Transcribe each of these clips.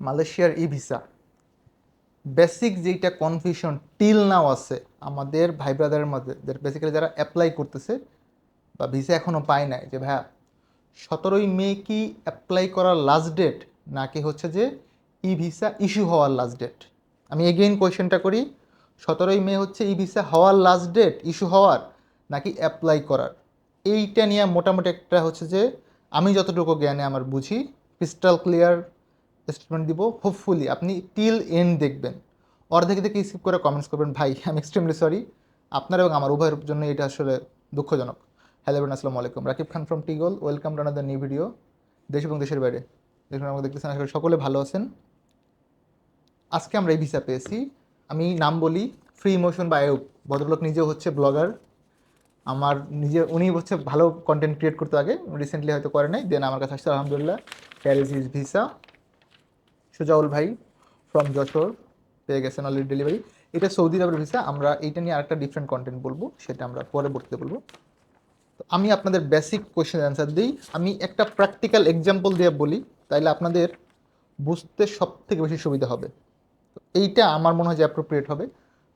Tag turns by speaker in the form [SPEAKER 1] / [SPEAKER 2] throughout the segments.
[SPEAKER 1] মালয়েশিয়ার e visa. Basic যেইটা confusion, till now আছে আমাদের ভাই ব্রাদারের মধ্যে বেসিক্যালি যারা অ্যাপ্লাই করতেছে বা ভিসা এখনও পায় নাই, যে ভাইয়া, সতেরোই মে কি অ্যাপ্লাই করার লাস্ট ডেট নাকি হচ্ছে যে ই ভিসা ইস্যু হওয়ার লাস্ট ডেট আমি এগেইন কোয়েশ্চেনটা করি, সতেরোই মে হচ্ছে ই ভিসা হওয়ার লাস্ট ডেট ইস্যু হওয়ার নাকি অ্যাপ্লাই করার? এইটা নিয়ে মোটামুটি একটা হচ্ছে যে আমি যতটুকু জ্ঞানে আমার বুঝি ক্রিস্টাল ক্লিয়ার স্টেটমেন্ট দিব হোপফুলি আপনি টিল এন্ড দেখবেন। অর্ধেক থেকে স্কিপ করে কমেন্টস করবেন, ভাই আমি এক্সট্রিমলি সরি আপনার এবং আমার উভয়ের জন্য এটা আসলে দুঃখজনক। হ্যালো এভরিওয়ান আসসালামু আলাইকুম। Rakib Khan from টিগল welcome to another new video দেশ এবং দেশের বাইরে। দেখুন, আমাকে দেখতেছেন আসলে সকলে ভালো আছেন। আজকে আমরা এই ভিসা পেয়েছি। আমি নাম বলি ফ্রি ইমোশন বা আয়ুব ভদ্রলোক নিজেও হচ্ছে ব্লগার আমার নিজে, উনি হচ্ছে ভালো কন্টেন্ট ক্রিয়েট করতে আগে। রিসেন্টলি হয়তো করে নাই। দেন আমার কাছে আসছে, আলহামদুলিল্লাহ। প্যারিস ইজ ভিসা সুজাউল ভাই ফ্রম যশোর, পেয়ে গেছেন অলরেডি ডেলিভারি এটা সৌদি আরবের ভিসা আমরা এইটা নিয়ে আরেকটা ডিফারেন্ট কন্টেন্ট বলব, সেটা আমরা পরে বলতে বলব। তো আমি আপনাদের বেসিক কোয়েশ্চেন অ্যান্সার দিই। আমি একটা প্র্যাকটিক্যাল এক্সাম্পল দিয়ে বলি, তাইলে আপনাদের বুঝতে সব থেকে বেশি সুবিধা হবে। তো এইটা আমার মনে হয় যে অ্যাপ্রোপ্রিয়েট হবে।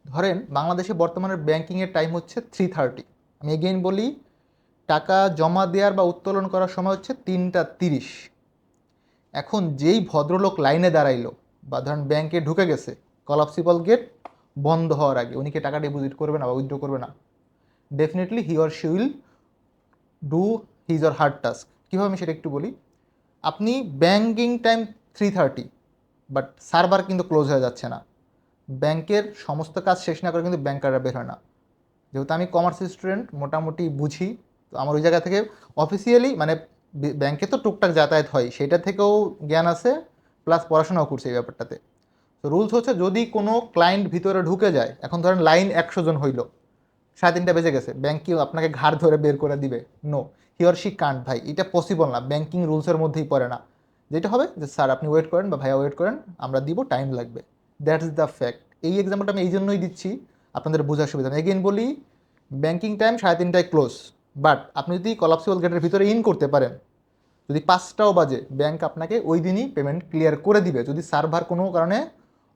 [SPEAKER 1] ধরেন, বাংলাদেশে বর্তমানে ব্যাংকিংয়ের টাইম হচ্ছে থ্রি থার্টি আমি এগেইন বলি, টাকা জমা দেওয়ার বা উত্তোলন করার সময় হচ্ছে তিনটা তিরিশ। এখন যেই ভদ্রলোক লাইনে দাঁড়াইলো, বা ধরেন ব্যাংকে ঢুকে গেছে কলাপসিবল গেট বন্ধ হওয়ার আগে, উনি কি টাকা ডিপোজিট করবে না বা উইথড্র করবে না? Definitely he or she will do his or hard task কীভাবে আমি সেটা একটু বলি? আপনি banking time three thirty but server কিন্তু ক্লোজ হয়ে যাচ্ছে না। ব্যাংকের সমস্ত কাজ শেষ না করে কিন্তু ব্যাংকাররা বের হয় না। যেহেতু আমি কমার্স স্টুডেন্ট মোটামুটি বুঝি, তো আমার ওই জায়গা থেকে অফিসিয়ালি মানে ব্যাংকে তো টুকটাক যাতায়াত হয়, সেটা থেকেও জ্ঞান আছে প্লাস পড়াশোনাও করছে এই ব্যাপারটাতে। তো রুলস হচ্ছে যদি কোনো ক্লায়েন্ট ভিতরে ঢুকে যায়, এখন ধরেন লাইন একশো জন হইল, সাড়ে তিনটা বেজে গেছে ব্যাংক কি আপনাকে ঘাড় ধরে বের করে দিবে? No he or she can't ভাই, এটা পসিবল না ব্যাংকিং রুলসের মধ্যেই পড়ে না। যেটা হবে যে, স্যার, আপনি ওয়েট করেন বা ভাইয়া ওয়েট করেন, আমরা দিব টাইম লাগবে। দ্যাট ইজ দ্য ফ্যাক্ট এই এক্সাম্পলটা আমি এই জন্যই দিচ্ছি, আপনাদের বোঝার সুবিধা। এগেইন বলি ব্যাংকিং টাইম সাড়ে তিনটায় ক্লোজ বাট আপনি যদি কলাপসিবল গেটের ভিতরে ইন করতে পারেন, যদি পাঁচটাও বাজে ব্যাংক আপনাকে ওই দিনই পেমেন্ট ক্লিয়ার করে দিবে। যদি সার্ভার কোনো কারণে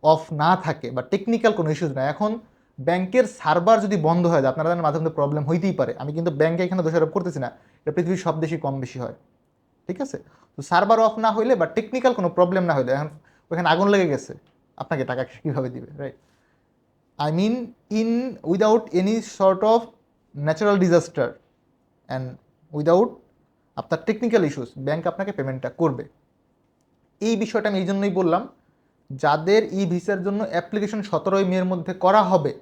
[SPEAKER 1] অফ না থাকে বা টেকনিক্যাল কোনো ইস্যুজ না এখন ব্যাংকের সার্ভার যদি বন্ধ হয়ে যায়, আপনারা মাঝে মধ্যে প্রবলেম হইতেই পারে। আমি কিন্তু ব্যাংকে এখানে দোষারোপ করতেছি না, এটা পৃথিবীর সব দেশই কম বেশি হয়। ঠিক আছে? তো সার্ভার অফ না হইলে বা টেকনিক্যাল কোনো প্রবলেম না হইলে, এখন ওখানে আগুন লেগে গেছে, আপনাকে টাকা কীভাবে দিবে right I mean in without any sort of natural disaster and without আপনার টেকনিক্যাল ইস্যুস ব্যাংক আপনাকে পেমেন্টটা করবে। এই বিষয়টা আমি এই জন্যই বললাম, যাদের ই ভিসার জন্য অ্যাপ্লিকেশন সতেরোই মের মধ্যে করা হবে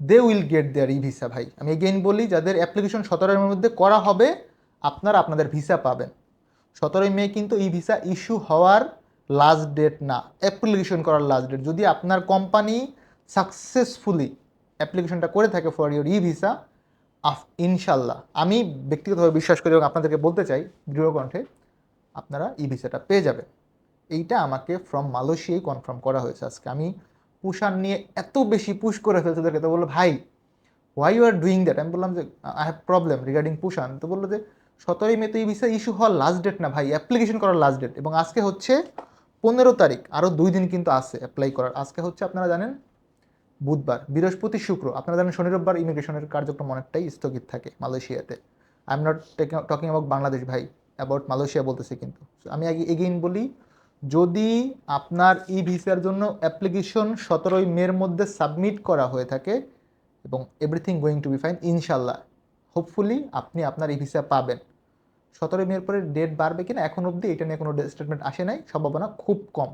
[SPEAKER 1] they will get their e visa ভাই। আমি এগেইন বলি, যাদের অ্যাপ্লিকেশন সতেরোই মের মধ্যে করা হবে, আপনারা আপনাদের ভিসা পাবেন। সতেরোই মে কিন্তু ই ভিসা ইস্যু হওয়ার লাস্ট ডেট না অ্যাপ্লিকেশন করার লাস্ট ডেট যদি আপনার কোম্পানি সাকসেসফুলি অ্যাপ্লিকেশনটা করে থাকে ফর ইউর ই ভিসা ইনশাল্লাহ। আমি ব্যক্তিগতভাবে বিশ্বাস করি এবং আপনাদেরকে বলতে চাই দৃঢ় কণ্ঠে আপনারা ই ভিসাটা পেয়ে যাবেন। এইটা আমাকে ফ্রম মালয়েশিয়াই কনফার্ম করা হয়েছে আজকে। আমি পুষার নিয়ে এত বেশি পুশ করে ফেলছে ওদেরকে, তো বলল, ভাই why you are doing that আমি বললাম যে আই হ্যাভ প্রবলেম রিগার্ডিং পুষান তো বলল যে, সতেরোই মে তো এই ভিসা ইস্যু হওয়ার লাস্ট ডেট না ভাই অ্যাপ্লিকেশন করার লাস্ট ডেট এবং আজকে হচ্ছে পনেরো তারিখ আরও দুই দিন কিন্তু আছে অ্যাপ্লাই করার। আজকে হচ্ছে, আপনারা জানেন বুধবার, বৃহস্পতি শুক্র, আপনারা জানেন শনি রোববার ইমিগ্রেশনের কার্যক্রম অনেকটাই স্থগিত থাকে মালয়েশিয়াতে। I am not talking about Bangladesh ভাই অ্যাবাউট মালয়েশিয়া বলতেছি কিন্তু। আমি আগে এগেইন বলি, যদি আপনার ই ভিসার জন্য অ্যাপ্লিকেশন সতেরোই মের মধ্যে সাবমিট করা হয়ে থাকে, এবং everything going to be fine ইনশাল্লাহ হোপফুলি আপনি আপনার ই ভিসা পাবেন। সতেরোই মের পরে ডেট বাড়বে কিনা, এখন অবধি এটা নিয়ে কোনো স্টেটমেন্ট আসে নাই, সম্ভাবনা খুব কম।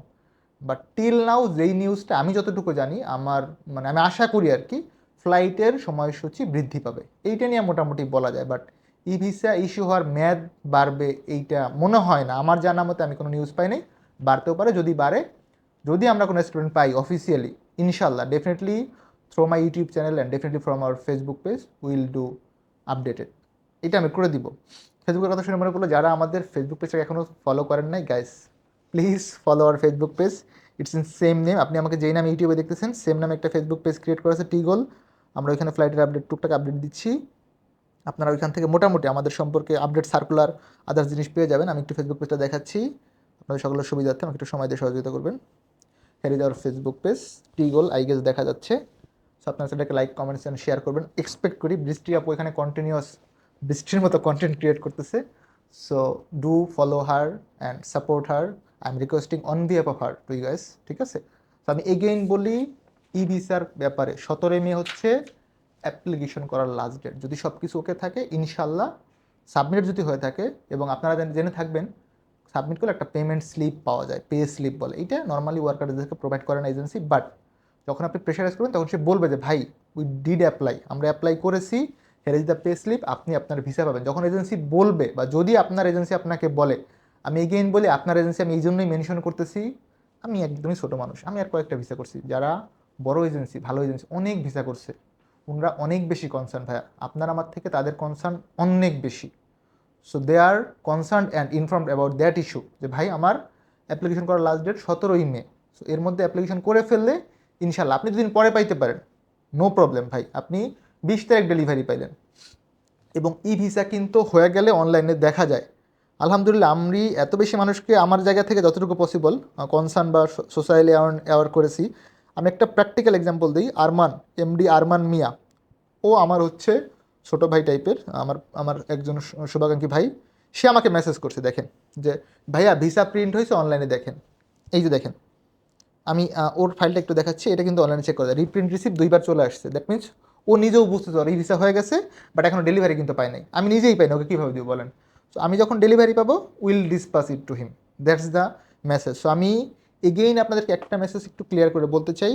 [SPEAKER 1] বাট টিল নাও যেই নিউজটা আমি যতটুকু জানি, আমার মানে আমি আশা করি আর কি ফ্লাইটের সময়সূচি বৃদ্ধি পাবে। এইটা নিয়ে মোটামুটি বলা যায়। বাট ই ভিসা ইস্যু হওয়ার মেয়াদ বাড়বে এইটা মনে হয় না। আমার জানা মতে আমি কোনো নিউজ পাই নাই। বাড়তেও পারে, যদি বাড়ে, যদি আমরা কোনো স্টুডেন্ট পাই অফিসিয়ালি ইনশাল্লাহ definitely through my YouTube channel and definitely from our Facebook page will do updated এটা আমি করে দিব। ফেসবুকের কথা শুনে মনে করল যারা আমাদের ফেসবুক পেজটাকে এখনও ফলো করেন নাই guys please follow our Facebook page it's in same name আপনি আমাকে যেই নাম ইউটিউবে দেখতেছেন সেম নামে একটা ফেসবুক পেজ ক্রিয়েট করেছে টিগোল আমরা ওইখানে ফ্লাইটের আপডেট টুকটাক আপডেট দিচ্ছি। আপনারা ওইখান থেকে মোটামুটি আমাদের সম্পর্কে আপডেট সার্কুলার আদার্স জিনিস পেয়ে যাবেন। আমি একটু ফেসবুক পেজটা দেখাচ্ছি। আপনাদের সকলের সুবিধার্থে আমাকে একটু সময় দিয়ে সহযোগিতা করবেন। হেরে যাওয়ার ফেসবুক পেজ টি গোল আই গেস দেখা যাচ্ছে। সো আপনার সেটাকে লাইক কমেন্টস অ্যান্ড শেয়ার করবেন। এক্সপেক্ট করি বৃষ্টি আপু এখানে কন্টিনিউয়াস বৃষ্টির মতো কন্টেন্ট ক্রিয়েট করতেছে। So do follow her and support her I am requesting on behalf of her to you guys ঠিক আছে? তো আমি এগেইন বলি ই ভিসার ব্যাপারে সতেরোই মে হচ্ছে অ্যাপ্লিকেশন করার লাস্ট ডেট যদি সব কিছু ওকে থাকে ইনশাল্লাহ সাবমিট যদি হয়ে থাকে, এবং আপনারা জেনে- থাকবেন সাবমিট করলে একটা পেমেন্ট স্লিপ পাওয়া যায় পে স্লিপ বলে। এইটা নর্মালি ওয়ার্কারদেরকে প্রোভাইড করে না এজেন্সি বাট যখন আপনি প্রেশারাইজ করবেন, তখন সে বলবে যে, ভাই উই ডিড অ্যাপ্লাই আমরা অ্যাপ্লাই করেছি হেয়ার দ্য পে স্লিপ আপনি আপনার ভিসা পাবেন। যখন এজেন্সি বলবে, বা যদি আপনার এজেন্সি আপনাকে বলে আমি এগেইন বলি, আপনার এজেন্সি আমি এই জন্যই মেনশন করতেছি, আমি একদমই ছোটো মানুষ, আমি আর কয়েকটা ভিসা করছি। যারা বড় এজেন্সি ভালো এজেন্সি অনেক ভিসা করছে ওনারা অনেক বেশি কনসার্ন ভাইয়া। আপনার আমার থেকে তাদের কনসার্ন অনেক বেশি। So they are concern and informed about that issue যে ভাই আমার অ্যাপ্লিকেশন করার লাস্ট ডেট সতেরোই মে। সো এর মধ্যে অ্যাপ্লিকেশন করে ফেললে ইনশাল্লাহ আপনি দুদিন পরে পাইতে পারেন। নো প্রবলেম ভাই, আপনি বিশ তারিখ ডেলিভারি পাইলেন। এবং ই ভিসা কিন্তু হয়ে গেলে অনলাইনে দেখা যায়। আলহামদুলিল্লাহ আমি এত বেশি মানুষকে আমার জায়গা থেকে যতটুকু পসিবল কনসার্ন বা সোসাইটি অ্যাওয়ার করেছি। আমি একটা প্র্যাকটিক্যাল এক্সাম্পল দিই, আরমান এমডি আরমান মিয়া। ও আমার হচ্ছে ছোট ভাই টাইপের আমার আমার একজন শুভাকাঙ্ক্ষী ভাই। সে আমাকে মেসেজ করছে, দেখেন, যে, ভাইয়া ভিসা প্রিন্ট হয়েছে অনলাইনে দেখেন। এই যে দেখেন, আমি ওর ফাইলটা একটু দেখাচ্ছি, এটা কিন্তু অনলাইনে চেক করা যায়। রিপ্রিন্ট রিসিভ দুইবার চলে আসছে দ্যাট মিনস ও নিজেও বুঝতে পারে ভিসা হয়ে গেছে বাট এখনও ডেলিভারি কিন্তু পাই নাই। আমি নিজেই পাই না, ওকে কীভাবে দিব বলেন? সো আমি যখন ডেলিভারি পাবো will dispatch it to him that's the message so আমি এগেইন আপনাদেরকে একটা মেসেজ একটু ক্লিয়ার করে বলতে চাই।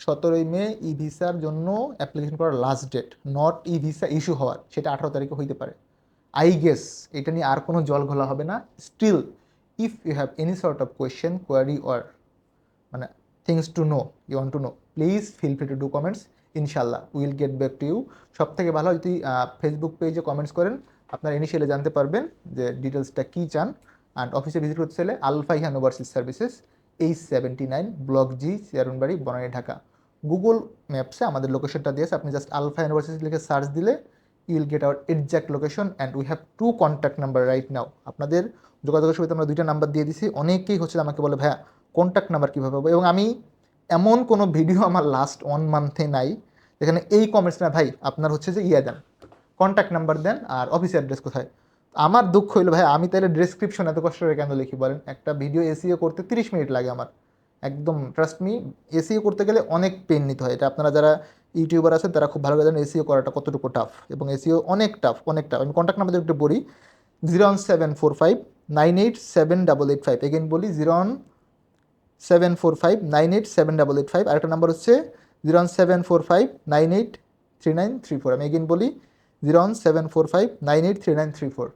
[SPEAKER 1] সতেরোই মে ই ভিসার জন্য অ্যাপ্লিকেশন করার last date not e visa issue হওয়ার, সেটা আঠারো তারিখে হইতে পারে। আই গেস এটা নিয়ে আর কোনো জল ঘোলা হবে না। Still if you have any sort of question query or মানে things to know you want to know please feel free to do comments ইনশাল্লাহ will get back to you সব থেকে ভালো যদি ফেসবুক পেজে কমেন্টস করেন আপনার ইনিশিয়ালি জানতে পারবেন যে ডিটেলসটা কী চান। অ্যান্ড অফিসে ভিজিট করতে চাইলে আলফাই হ্যান overseas services H seventy nine block G Chairmanbari Banani Dhaka Google ম্যাপসে আমাদের লোকেশনটা দিয়েছে আপনি জাস্ট আলফা ইউনিভার্সিটি লিখে সার্চ দিলে you will get our exact location and we have two contact number right now আপনাদের যোগাযোগের সুবিধা আমরা দুইটা নাম্বার দিয়ে দিছি। অনেকেই হচ্ছে আমাকে বলে, ভাইয়া কন্ট্যাক্ট নাম্বার কীভাবে পাবো? এবং আমি এমন কোনো ভিডিও আমার লাস্ট ওয়ান মান্থে নাই। যেখানে এই কমেন্টস না ভাই, আপনার হচ্ছে যে ইয়ে দেন। কন্ট্যাক্ট নাম্বার দেন আর অফিস অ্যাড্রেস কোথায়। আমার দুঃখ হইল, ভাই, আমি তাহলে ডেসক্রিপশন এত কষ্ট করে কেন লিখি বলেন? একটা ভিডিও এসিও করতে তিরিশ মিনিট লাগে আমার। একদম ট্রাস্ট মি এসিও করতে গেলে অনেক পেন নিতে হয়। এটা আপনারা যারা ইউটিউবার আছেন, তারা খুব ভালো জানেন এসিও করাটা কতটুকু টাফ এবং এসিও অনেক টাফ অনেক টাফ আমি কন্ট্যাক্ট নাম্বার একটু বলি zero one seven four five nine eight seven double eight five again বলি zero one seven four five nine eight seven double eight five আরেকটা নাম্বার হচ্ছে zero one seven four five nine eight three nine three four আমি again বলি zero one seven four five nine eight three nine three four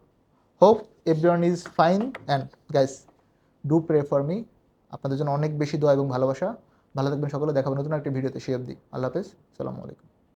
[SPEAKER 1] hope everyone is fine and guys do pray for me আপনাদের জন্য অনেক বেশি দোয়া এবং ভালোবাসা। ভালো থাকবেন সকলে। দেখাবো নতুন একটি ভিডিওতে। সে অবধি আল্লাহ হাফেজ। সালামু আলাইকুম।